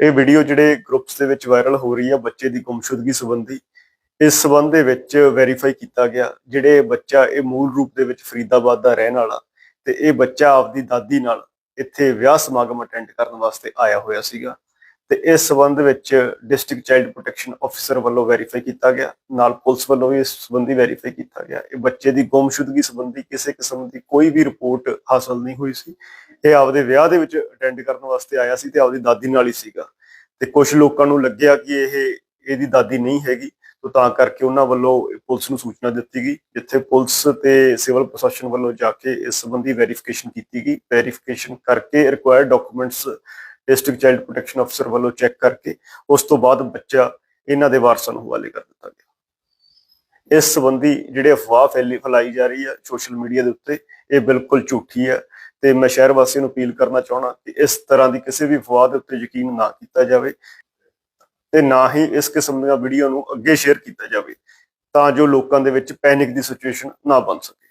ਇਹ ਵੀਡੀਓ ਜਿਹੜੇ ਗਰੁੱਪਸ ਦੇ ਵਿੱਚ ਵਾਇਰਲ ਹੋ ਰਹੀ ਹੈ ਬੱਚੇ ਦੀ ਗੁੰਮਸ਼ੁਦਗੀ ਸੰਬੰਧੀ, ਇਸ ਸੰਬੰਧ ਦੇ ਵਿੱਚ ਵੈਰੀਫਾਈ ਕੀਤਾ ਗਿਆ, ਜਿਹੜੇ ਬੱਚਾ ਇਹ ਮੂਲ ਰੂਪ ਦੇ ਵਿੱਚ ਫਰੀਦਾਬਾਦ ਦਾ ਰਹਿਣ ਵਾਲਾ ਤੇ ਇਹ ਬੱਚਾ ਆਪਦੀ ਦਾਦੀ ਨਾਲ ਇੱਥੇ ਵਿਆਹ ਸਮਾਗਮ ਅਟੈਂਡ ਕਰਨ ਵਾਸਤੇ ਆਇਆ ਹੋਇਆ ਸੀਗਾ ਤੇ ਇਸ ਸੰਬੰਧ ਵਿੱਚ ਡਿਸਟ੍ਰਿਕਟ ਚਾਈਲਡ ਪ੍ਰੋਟੈਕਸ਼ਨ ਆਫੀਸਰ ਵੱਲੋਂ ਵੈਰੀਫਾਈ ਕੀਤਾ ਗਿਆ, ਨਾਲ ਪੁਲਿਸ ਵੱਲੋਂ ਵੀ ਇਸ ਸੰਬੰਧੀ ਵੈਰੀਫਾਈ ਕੀਤਾ ਗਿਆ। ਇਹ ਬੱਚੇ ਦੀ ਗੁੰਮਸ਼ੁਦਗੀ ਸੰਬੰਧੀ ਕਿਸੇ ਕਿਸਮ ਦੀ ਕੋਈ ਵੀ ਰਿਪੋਰਟ ਹਾਸਲ ਨਹੀਂ ਹੋਈ ਸੀ। ਇਹ ਆਪਦੇ ਵਿਆਹ ਦੇ ਵਿੱਚ ਅਟੈਂਡ ਕਰਨ ਵਾਸਤੇ ਆਇਆ ਸੀ ਤੇ ਆਪਦੀ ਦਾਦੀ ਨਾਲ ਹੀ ਸੀਗਾ। ਤੇ ਕੁਝ ਲੋਕਾਂ ਨੂੰ ਲੱਗਿਆ ਕਿ ਇਹ, ਇਹਦੀ ਦਾਦੀ ਨਹੀਂ ਹੈਗੀ, ਤਾਂ ਤਾਂ ਕਰਕੇ ਉਹਨਾਂ ਵੱਲੋਂ ਪੁਲਿਸ ਨੂੰ ਸੂਚਨਾ ਦਿੱਤੀ ਗਈ, ਜਿੱਥੇ ਪੁਲਿਸ ਤੇ ਸਿਵਲ ਪ੍ਰਸ਼ਾਸਨ ਵੱਲੋਂ ਜਾ ਕੇ ਇਸ ਸੰਬੰਧੀ ਵੈਰੀਫਿਕੇਸ਼ਨ ਕੀਤੀ ਗਈ। ਵੈਰੀਫਿਕੇਸ਼ਨ ਕਰਕੇ required documents district child protection ਅਫਸਰ ਵੱਲੋਂ ਚੈੱਕ ਕਰਕੇ ਉਸ ਤੋਂ ਬਾਅਦ ਬੱਚਾ ਇਹਨਾਂ ਦੇ ਵਾਰਸਾਂ ਨੂੰ ਹਵਾਲੇ ਕਰ ਦਿੱਤਾ ਗਿਆ। ਇਸ ਸੰਬੰਧੀ ਜਿਹੜੇ ਅਫਵਾਹ ਫੈਲੀ, ਫੈਲਾਈ ਜਾ ਰਹੀ ਹੈ ਸੋਸ਼ਲ ਮੀਡੀਆ ਦੇ ਉੱਤੇ, ਇਹ ਬਿਲਕੁਲ ਝੂਠੀ ਹੈ ਤੇ ਮੈਂ ਸ਼ਹਿਰ ਵਾਸੀਆਂ ਨੂੰ ਅਪੀਲ ਕਰਨਾ ਚਾਹਣਾ ਕਿ ਇਸ ਤਰ੍ਹਾਂ ਦੀ ਕਿਸੇ ਵੀ ਅਫਵਾਹ ਦੇ ਉੱਤੇ ਯਕੀਨ ਨਾ ਕੀਤਾ ਜਾਵੇ ਤੇ ਨਾ ਹੀ ਇਸ ਕਿਸਮ ਦੀਆਂ ਵੀਡੀਓ ਨੂੰ ਅੱਗੇ ਸ਼ੇਅਰ ਕੀਤਾ ਜਾਵੇ ਤਾਂ ਜੋ ਲੋਕਾਂ ਦੇ ਵਿੱਚ ਪੈਨਿਕ ਦੀ ਸਿਚੁਏਸ਼ਨ ਨਾ ਬਣ ਸਕੇ।